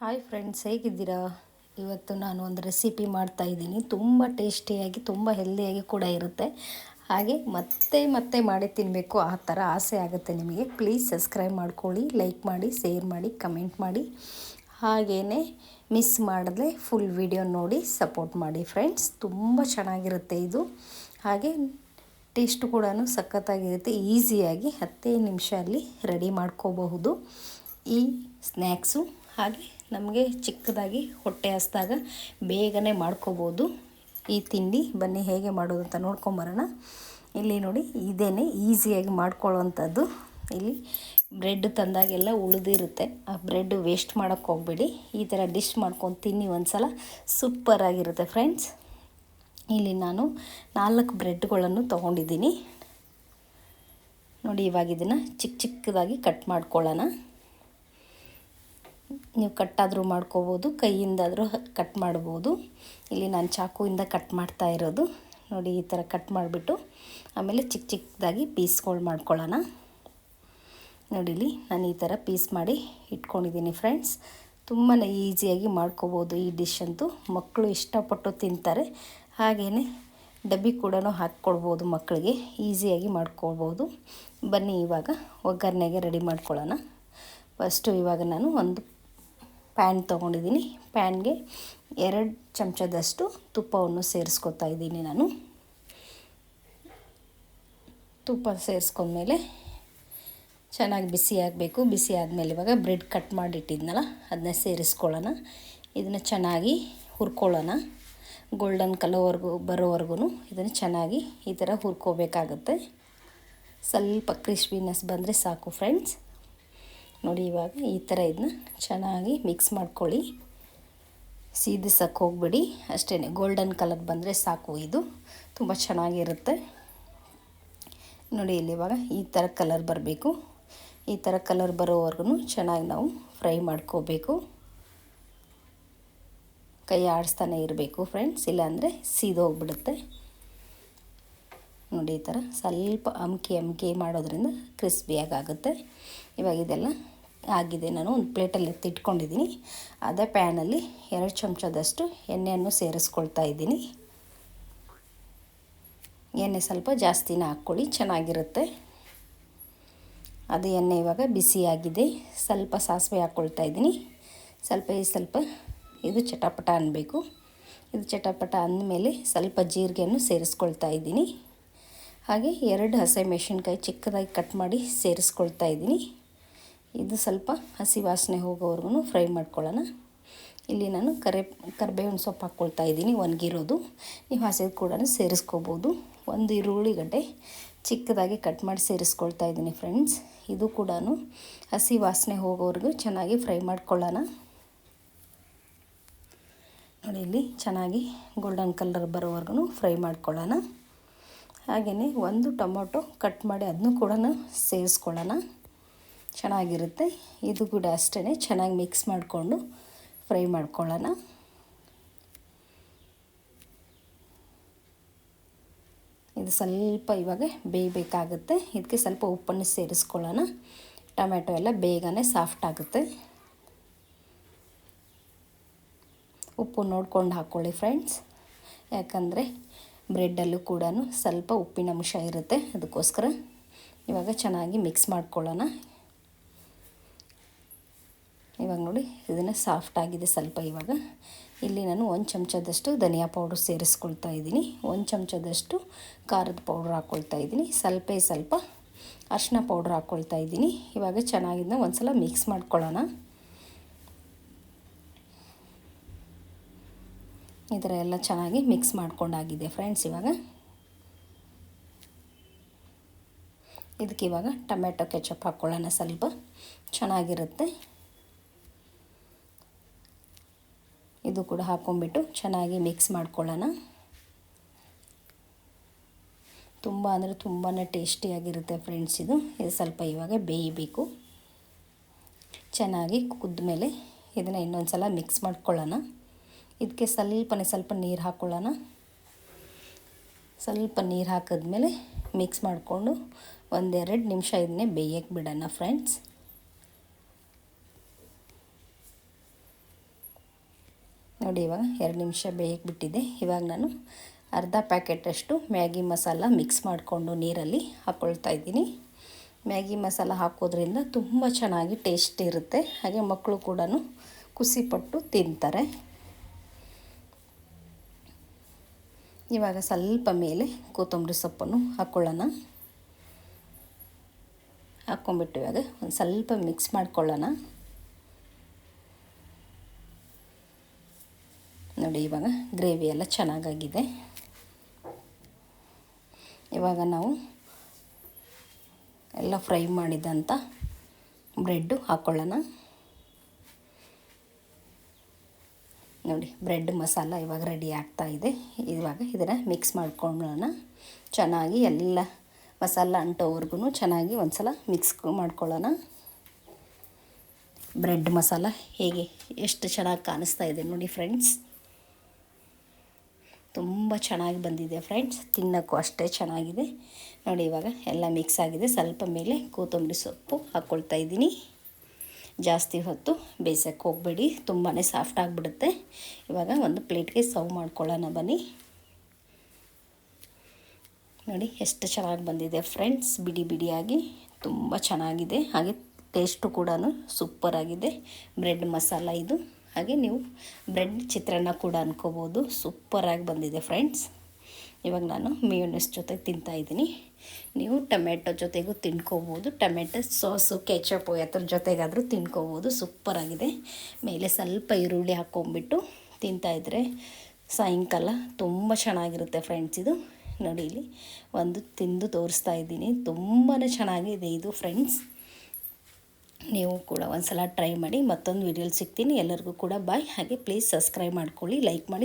Hi friends ಹೇಗಿದ್ದೀರಾ? ಇವತ್ತು ನಾನು ಒಂದು ರೆಸಿಪಿ ಮಾಡ್ತಾ ಇದ್ದೀನಿ. ತುಂಬ ಟೇಸ್ಟಿಯಾಗಿ ತುಂಬ ಹೆಲ್ದಿಯಾಗಿ ಕೂಡ ಇರುತ್ತೆ. ಹಾಗೆ ಮತ್ತೆ ಮತ್ತೆ ಮಾಡಿ ತಿನ್ನಬೇಕು ಆ ಥರ ಆಸೆ ಆಗುತ್ತೆ ನಿಮಗೆ. ಪ್ಲೀಸ್ ಸಬ್ಸ್ಕ್ರೈಬ್ ಮಾಡ್ಕೊಳ್ಳಿ ಲೈಕ್ ಮಾಡಿ ಶೇರ್ ಮಾಡಿ ಕಮೆಂಟ್ ಮಾಡಿ. ಹಾಗೇ ಮಿಸ್ ಮಾಡದೆ ಫುಲ್ ವಿಡಿಯೋ ನೋಡಿ ಸಪೋರ್ಟ್ ಮಾಡಿ ಫ್ರೆಂಡ್ಸ್ ತುಂಬ ಚೆನ್ನಾಗಿರುತ್ತೆ ಇದು. ಹಾಗೆ ಟೇಸ್ಟ್ ಕೂಡ ಸಖತ್ತಾಗಿರುತ್ತೆ. ಈಸಿಯಾಗಿ ಹತ್ತೇ ನಿಮಿಷ ಅಲ್ಲಿ ರೆಡಿ ಮಾಡ್ಕೋಬಹುದು. ಈ ಸ್ನ್ಯಾಕ್ಸು ಹಾಗೆ ನಮಗೆ ಚಿಕ್ಕದಾಗಿ ಹೊಟ್ಟೆ ಹಸ್ದಾಗ ಬೇಗನೆ ಮಾಡ್ಕೋಬೋದು. ಈ ತಿಂಡಿ ಬನ್ನಿ ಹೇಗೆ ಮಾಡೋದು ಅಂತ ನೋಡ್ಕೊಂಬರೋಣ. ಇಲ್ಲಿ ನೋಡಿ ಇದೇನೆ ಈಸಿಯಾಗಿ ಮಾಡ್ಕೊಳ್ಳೋವಂಥದ್ದು. ಇಲ್ಲಿ ಬ್ರೆಡ್ ತಂದಾಗೆಲ್ಲ ಉಳಿದಿರುತ್ತೆ. ಆ ಬ್ರೆಡ್ ವೇಸ್ಟ್ ಮಾಡೋಕ್ಕೆ ಹೋಗಬೇಡಿ. ಈ ಥರ ಡಿಶ್ ಮಾಡ್ಕೊಂಡು ತಿನ್ನಿ ಒಂದು ಸಲ ಸೂಪರಾಗಿರುತ್ತೆ ಫ್ರೆಂಡ್ಸ್. ಇಲ್ಲಿ ನಾನು ನಾಲ್ಕು ಬ್ರೆಡ್ಗಳನ್ನು ತೊಗೊಂಡಿದ್ದೀನಿ. ನೋಡಿ ಇವಾಗ ಇದನ್ನು ಚಿಕ್ಕ ಚಿಕ್ಕದಾಗಿ ಕಟ್ ಮಾಡ್ಕೊಳ್ಳೋಣ. ನೀವು ಕಟ್ಟಾದರೂ ಮಾಡ್ಕೋಬೋದು, ಕೈಯಿಂದಾದರೂ ಕಟ್ ಮಾಡ್ಬೋದು. ಇಲ್ಲಿ ನಾನು ಚಾಕುವಿಂದ ಕಟ್ ಮಾಡ್ತಾ ಇರೋದು. ನೋಡಿ, ಈ ಥರ ಕಟ್ ಮಾಡಿಬಿಟ್ಟು ಆಮೇಲೆ ಚಿಕ್ಕ ಚಿಕ್ಕದಾಗಿ ಪೀಸ್ಗಳು ಮಾಡ್ಕೊಳ್ಳೋಣ. ನೋಡಿ, ಇಲ್ಲಿ ನಾನು ಈ ಥರ ಪೀಸ್ ಮಾಡಿ ಇಟ್ಕೊಂಡಿದ್ದೀನಿ ಫ್ರೆಂಡ್ಸ್. ತುಂಬಾ ಈಸಿಯಾಗಿ ಮಾಡ್ಕೋಬೋದು ಈ ಡಿಶ್ ಅಂತೂ. ಮಕ್ಕಳು ಇಷ್ಟಪಟ್ಟು ತಿಂತಾರೆ. ಹಾಗೆಯೇ ಡಬ್ಬಿ ಕೂಡ ಹಾಕ್ಕೊಡ್ಬೋದು ಮಕ್ಕಳಿಗೆ ಈಸಿಯಾಗಿ ಮಾಡ್ಕೊಳ್ಬೋದು. ಬನ್ನಿ ಇವಾಗ ಒಗ್ಗರಣೆಗೆ ರೆಡಿ ಮಾಡ್ಕೊಳ್ಳೋಣ. ಫಸ್ಟು ಇವಾಗ ನಾನು ಒಂದು ಪ್ಯಾನ್ ತೊಗೊಂಡಿದ್ದೀನಿ. ಪ್ಯಾನ್ಗೆ ಎರಡು ಚಮಚದಷ್ಟು ತುಪ್ಪವನ್ನು ಸೇರಿಸ್ಕೊತಾ ಇದ್ದೀನಿ ನಾನು. ತುಪ್ಪ ಸೇರಿಸ್ಕೊಂಡ್ಮೇಲೆ ಚೆನ್ನಾಗಿ ಬಿಸಿ ಆಗಬೇಕು. ಬಿಸಿ ಆದಮೇಲೆ ಇವಾಗ ಬ್ರೆಡ್ ಕಟ್ ಮಾಡಿಟ್ಟಿದ್ನಲ್ಲ, ಅದನ್ನ ಸೇರಿಸ್ಕೊಳ್ಳೋಣ. ಇದನ್ನು ಚೆನ್ನಾಗಿ ಹುರ್ಕೊಳ್ಳೋಣ. ಗೋಲ್ಡನ್ ಕಲರ್ವರೆಗೂ ಬರೋವರೆಗೂ ಇದನ್ನು ಚೆನ್ನಾಗಿ ಈ ಥರ ಹುರ್ಕೋಬೇಕಾಗತ್ತೆ. ಸ್ವಲ್ಪ ಕ್ರಿಸ್ಪಿನೆಸ್ ಬಂದರೆ ಸಾಕು ಫ್ರೆಂಡ್ಸ್ ನೋಡಿ ಇವಾಗ ಈ ಥರ ಇದನ್ನ ಚೆನ್ನಾಗಿ ಮಿಕ್ಸ್ ಮಾಡ್ಕೊಳ್ಳಿ. ಸೀದಿಸಕ್ಕೆ ಹೋಗ್ಬಿಡಿ. ಅಷ್ಟೇ ಗೋಲ್ಡನ್ ಕಲರ್ ಬಂದರೆ ಸಾಕು ಇದು. ತುಂಬ ಚೆನ್ನಾಗಿರುತ್ತೆ. ನೋಡಿ ಇಲ್ಲಿ ಇವಾಗ ಈ ಥರ ಕಲರ್ ಬರಬೇಕು. ಈ ಥರ ಕಲರ್ ಬರೋವರೆಗೂ ಚೆನ್ನಾಗಿ ನಾವು ಫ್ರೈ ಮಾಡ್ಕೋಬೇಕು. ಕೈ ಆಡಿಸ್ತಾನೆ ಇರಬೇಕು ಫ್ರೆಂಡ್ಸ್ ಇಲ್ಲಾಂದರೆ ಸೀದೋಗ್ಬಿಡುತ್ತೆ ನೋಡಿ ಈ ಥರ ಸ್ವಲ್ಪ ಅಮ್ಕಿ ಅಮ್ಕಿ ಮಾಡೋದ್ರಿಂದ ಕ್ರಿಸ್ಪಿಯಾಗಿ ಆಗುತ್ತೆ ಇವಾಗ ಇದೆಲ್ಲ ಆಗಿದೆ. ನಾನು ಒಂದು ಪ್ಲೇಟಲ್ಲಿ ಎತ್ತಿಟ್ಕೊಂಡಿದ್ದೀನಿ. ಅದೇ ಪ್ಯಾನಲ್ಲಿ ಎರಡು ಚಮಚದಷ್ಟು ಎಣ್ಣೆಯನ್ನು ಸೇರಿಸ್ಕೊಳ್ತಾ ಇದ್ದೀನಿ. ಎಣ್ಣೆ ಸ್ವಲ್ಪ ಜಾಸ್ತಿನ ಹಾಕ್ಕೊಳ್ಳಿ, ಚೆನ್ನಾಗಿರುತ್ತೆ. ಅದು ಎಣ್ಣೆ ಇವಾಗ ಬಿಸಿಯಾಗಿದೆ. ಸ್ವಲ್ಪ ಸಾಸಿವೆ ಹಾಕ್ಕೊಳ್ತಾ ಇದ್ದೀನಿ. ಸ್ವಲ್ಪ ಸ್ವಲ್ಪ ಇದು ಚಟಪಟ ಅನ್ನಬೇಕು ಇದು ಚಟಪಟ ಅಂದಮೇಲೆ ಸ್ವಲ್ಪ ಜೀರಿಗೆಯನ್ನು ಸೇರಿಸ್ಕೊಳ್ತಾ ಇದ್ದೀನಿ. ಹಾಗೆ ಎರಡು ಹಸಿಮೆಣ್ಸಿನ್ಕಾಯಿ ಚಿಕ್ಕದಾಗಿ ಕಟ್ ಮಾಡಿ ಸೇರಿಸ್ಕೊಳ್ತಾ ಇದ್ದೀನಿ. ಇದು ಸ್ವಲ್ಪ ಹಸಿ ವಾಸನೆ ಹೋಗೋವರೆಗೂ ಫ್ರೈ ಮಾಡ್ಕೊಳ್ಳೋಣ. ಇಲ್ಲಿ ನಾನು ಕರೆ, ಕರಿಬೇವಿನ ಸೊಪ್ಪು ಹಾಕ್ಕೊಳ್ತಾ ಇದ್ದೀನಿ, ಒಣಗಿರೋದು. ನೀವು ಹಸಿದು ಕೂಡ ಸೇರಿಸ್ಕೋಬೋದು. ಒಂದು ಈರುಳ್ಳಿಗಡ್ಡೆ ಚಿಕ್ಕದಾಗಿ ಕಟ್ ಮಾಡಿ ಸೇರಿಸ್ಕೊಳ್ತಾ ಇದ್ದೀನಿ ಫ್ರೆಂಡ್ಸ್ ಇದು ಕೂಡ ಹಸಿ ವಾಸನೆ ಹೋಗೋವರೆಗೂ ಚೆನ್ನಾಗಿ ಫ್ರೈ ಮಾಡ್ಕೊಳ್ಳೋಣ. ನೋಡಿ, ಇಲ್ಲಿ ಚೆನ್ನಾಗಿ ಗೋಲ್ಡನ್ ಕಲರ್ ಬರೋವರೆಗೂ ಫ್ರೈ ಮಾಡ್ಕೊಳ್ಳೋಣ. ಹಾಗೆಯೇ ಒಂದು ಟೊಮೊಟೊ ಕಟ್ ಮಾಡಿ ಅದನ್ನು ಕೂಡ ಸೇರಿಸ್ಕೊಳ್ಳೋಣ. ಚೆನ್ನಾಗಿರುತ್ತೆ. ಇದು ಕೂಡ ಅಷ್ಟೇ ಚೆನ್ನಾಗಿ ಮಿಕ್ಸ್ ಮಾಡಿಕೊಂಡು ಫ್ರೈ ಮಾಡ್ಕೊಳ್ಳೋಣ. ಇದು ಸ್ವಲ್ಪ ಇವಾಗ ಬೇಯಬೇಕಾಗುತ್ತೆ. ಇದಕ್ಕೆ ಸ್ವಲ್ಪ ಉಪ್ಪನ್ನು ಸೇರಿಸ್ಕೊಳ್ಳೋಣ. ಟೊಮೆಟೊ ಎಲ್ಲ ಬೇಗನೆ ಸಾಫ್ಟ್ ಆಗುತ್ತೆ. ಉಪ್ಪು ನೋಡ್ಕೊಂಡು ಹಾಕ್ಕೊಳ್ಳಿ ಫ್ರೆಂಡ್ಸ್ ಯಾಕಂದರೆ ಬ್ರೆಡ್ಡಲ್ಲೂ ಕೂಡ ಸ್ವಲ್ಪ ಉಪ್ಪಿನ ಅಂಶ ಇರುತ್ತೆ. ಅದಕ್ಕೋಸ್ಕರ ಇವಾಗ ಚೆನ್ನಾಗಿ ಮಿಕ್ಸ್ ಮಾಡ್ಕೊಳ್ಳೋಣ. ಇವಾಗ ನೋಡಿ, ಇದನ್ನು ಸಾಫ್ಟ್ ಆಗಿದೆ ಸ್ವಲ್ಪ ಇವಾಗ. ಇಲ್ಲಿ ನಾನು ಒಂದು ಚಮಚದಷ್ಟು ಧನಿಯಾ ಪೌಡ್ರ್ ಸೇರಿಸ್ಕೊಳ್ತಾ ಇದ್ದೀನಿ. ಒಂದು ಚಮಚದಷ್ಟು ಖಾರದ ಪೌಡ್ರ್ ಹಾಕ್ಕೊಳ್ತಾ ಇದ್ದೀನಿ. ಸ್ವಲ್ಪ ಸ್ವಲ್ಪ ಅರಿಶಿನ ಪೌಡ್ರ್ ಹಾಕ್ಕೊಳ್ತಾ ಇದ್ದೀನಿ. ಇವಾಗ ಚೆನ್ನಾಗಿದ್ದ ಒಂದು ಸಲ ಮಿಕ್ಸ್ ಮಾಡ್ಕೊಳ್ಳೋಣ. ಈ ಥರ ಎಲ್ಲ ಚೆನ್ನಾಗಿ ಮಿಕ್ಸ್ ಮಾಡ್ಕೊಂಡಾಗಿದೆ ಫ್ರೆಂಡ್ಸ್ ಇವಾಗ. ಇದಕ್ಕೆ ಇವಾಗ ಟೊಮೆಟೊ ಕೆಚಪ್ ಹಾಕ್ಕೊಳ್ಳೋಣ ಸ್ವಲ್ಪ. ಚೆನ್ನಾಗಿರುತ್ತೆ. ಇದು ಕೂಡ ಹಾಕ್ಕೊಂಬಿಟ್ಟು ಚೆನ್ನಾಗಿ ಮಿಕ್ಸ್ ಮಾಡ್ಕೊಳ್ಳೋಣ. ತುಂಬ ಅಂದರೆ ತುಂಬಾ ಟೇಸ್ಟಿಯಾಗಿರುತ್ತೆ ಫ್ರೆಂಡ್ಸ್ ಇದು. ಇದು ಸ್ವಲ್ಪ ಇವಾಗ ಬೇಯಬೇಕು. ಚೆನ್ನಾಗಿ ಕುದ್ದ ಮೇಲೆ ಇದನ್ನು ಇನ್ನೊಂದು ಸಲ ಮಿಕ್ಸ್ ಮಾಡ್ಕೊಳ್ಳೋಣ. ಇದಕ್ಕೆ ಸ್ವಲ್ಪನೇ ಸ್ವಲ್ಪ ನೀರು ಹಾಕ್ಕೊಳ್ಳೋಣ ಸ್ವಲ್ಪ ನೀರು ಹಾಕಿದ್ಮೇಲೆ ಮಿಕ್ಸ್ ಮಾಡಿಕೊಂಡು ಒಂದೆರಡು ನಿಮಿಷ ಇದನ್ನೇ ಬೇಯಕ್ಕೆ ಬಿಡೋಣ ಫ್ರೆಂಡ್ಸ್ ನೋಡಿ, ಇವಾಗ ಎರಡು ನಿಮಿಷ ಬೇಯಕ್ಕೆ ಬಿಟ್ಟಿದ್ದೆ. ಇವಾಗ ನಾನು ಅರ್ಧ ಪ್ಯಾಕೆಟಷ್ಟು ಮ್ಯಾಗಿ ಮಸಾಲ ಮಿಕ್ಸ್ ಮಾಡಿಕೊಂಡು ನೀರಲ್ಲಿ ಹಾಕ್ಕೊಳ್ತಾ ಇದ್ದೀನಿ. ಮ್ಯಾಗಿ ಮಸಾಲ ಹಾಕೋದ್ರಿಂದ ತುಂಬ ಚೆನ್ನಾಗಿ ಟೇಸ್ಟ್ ಇರುತ್ತೆ. ಹಾಗೆ ಮಕ್ಕಳು ಕೂಡ ಖುಷಿಪಟ್ಟು ತಿಂತಾರೆ. ಇವಾಗ ಸ್ವಲ್ಪ ಮೇಲೆ ಕೊತ್ತಂಬರಿ ಸೊಪ್ಪನ್ನು ಹಾಕ್ಕೊಳ್ಳೋಣ ಹಾಕ್ಕೊಂಬಿಟ್ಟು ಇವಾಗ ಒಂದು ಸ್ವಲ್ಪ ಮಿಕ್ಸ್ ಮಾಡ್ಕೊಳ್ಳೋಣ. ನೋಡಿ, ಇವಾಗ ಗ್ರೇವಿ ಎಲ್ಲ ಚೆನ್ನಾಗಾಗಿದೆ. ಇವಾಗ ನಾವು ಎಲ್ಲ ಫ್ರೈ ಮಾಡಿದಂಥ ಬ್ರೆಡ್ಡು ಹಾಕ್ಕೊಳ್ಳೋಣ ನೋಡಿ, ಬ್ರೆಡ್ ಮಸಾಲ ಇವಾಗ ರೆಡಿ ಆಗ್ತಾ ಇದೆ. ಇವಾಗ ಇದನ್ನು ಮಿಕ್ಸ್ ಮಾಡ್ಕೊಳ್ಳೋಣ. ಚೆನ್ನಾಗಿ ಎಲ್ಲ ಮಸಾಲ ಅಂಟೋವರೆಗೂ ಚೆನ್ನಾಗಿ ಒಂದು ಸಲ ಮಿಕ್ಸ್ ಮಾಡ್ಕೊಳ್ಳೋಣ. ಬ್ರೆಡ್ ಮಸಾಲ ಹೇಗೆ ಎಷ್ಟು ಚೆನ್ನಾಗಿ ಕಾಣಿಸ್ತಾ ಇದೆ ನೋಡಿ, ಫ್ರೆಂಡ್ಸ್. ತುಂಬ ಚೆನ್ನಾಗಿ ಬಂದಿದೆ ಫ್ರೆಂಡ್ಸ್. ತಿನ್ನೋಕ್ಕೂ ಅಷ್ಟೇ ಚೆನ್ನಾಗಿದೆ. ನೋಡಿ ಇವಾಗ ಎಲ್ಲ ಮಿಕ್ಸ್ ಆಗಿದೆ. ಸ್ವಲ್ಪ ಮೇಲೆ ಕೊತ್ತಂಬರಿ ಸೊಪ್ಪು ಹಾಕ್ಕೊಳ್ತಾ ಇದ್ದೀನಿ. ಜಾಸ್ತಿ ಹೊತ್ತು ಬೇಯಿಸೋಕ್ಕೆ ಹೋಗಬೇಡಿ. ತುಂಬಾ ಸಾಫ್ಟ್ ಆಗಿಬಿಡುತ್ತೆ. ಇವಾಗ ಒಂದು ಪ್ಲೇಟ್ಗೆ ಸರ್ವ್ ಮಾಡ್ಕೊಳ್ಳೋಣ ಬನ್ನಿ. ನೋಡಿ ಎಷ್ಟು ಚೆನ್ನಾಗಿ ಬಂದಿದೆ ಫ್ರೆಂಡ್ಸ್. ಬಿಡಿ ಬಿಡಿಯಾಗಿ ತುಂಬ ಚೆನ್ನಾಗಿದೆ. ಹಾಗೆ ಟೇಸ್ಟು ಕೂಡ ಸೂಪರಾಗಿದೆ ಬ್ರೆಡ್ ಮಸಾಲ ಇದು. ಹಾಗೆ ನೀವು ಬ್ರೆಡ್ ಚಿತ್ರಾನ್ನ ಕೂಡ ಅನ್ಕೋಬೋದು. ಸೂಪರಾಗಿ ಬಂದಿದೆ ಫ್ರೆಂಡ್ಸ್. ಇವಾಗ ನಾನು ಮಿಯೋನೆಸ್ ಜೊತೆಗೆ ತಿಂತಾಯಿದ್ದೀನಿ ನೀವು ಟೊಮೆಟೊ ಜೊತೆಗೂ ತಿನ್ಕೋಬೋದು. ಟೊಮೆಟೊ ಸಾಸು ಕೆಚಪ್ಪು ಅದ್ರ ಜೊತೆಗಾದರೂ ತಿನ್ಕೋಬೋದು. ಸೂಪರಾಗಿದೆ. ಮೇಲೆ ಸ್ವಲ್ಪ ಈರುಳ್ಳಿ ಹಾಕ್ಕೊಂಬಿಟ್ಟು ತಿಂತಾಯಿದ್ರೆ ಸಾಯಂಕಾಲ ತುಂಬ ಚೆನ್ನಾಗಿರುತ್ತೆ ಫ್ರೆಂಡ್ಸ್ ಇದು. ನೋಡಿ ಇಲ್ಲಿ ಒಂದು ತಿಂದು ತೋರಿಸ್ತಾ ಇದ್ದೀನಿ. ತುಂಬಾ ಚೆನ್ನಾಗಿದೆ ಇದು ಫ್ರೆಂಡ್ಸ್. ನೀವು ಕೂಡ ಒಂದು ಸಲ ಟ್ರೈ ಮಾಡಿ ಮತ್ತೊಂದು ವೀಡಿಯೋಲಿ ಸಿಗ್ತೀನಿ. ಎಲ್ಲರಿಗೂ ಕೂಡ ಬಾಯ್ ಹಾಗೆ ಪ್ಲೀಸ್ ಸಬ್ಸ್ಕ್ರೈಬ್ ಮಾಡ್ಕೊಳ್ಳಿ ಲೈಕ್ ಮಾಡಿ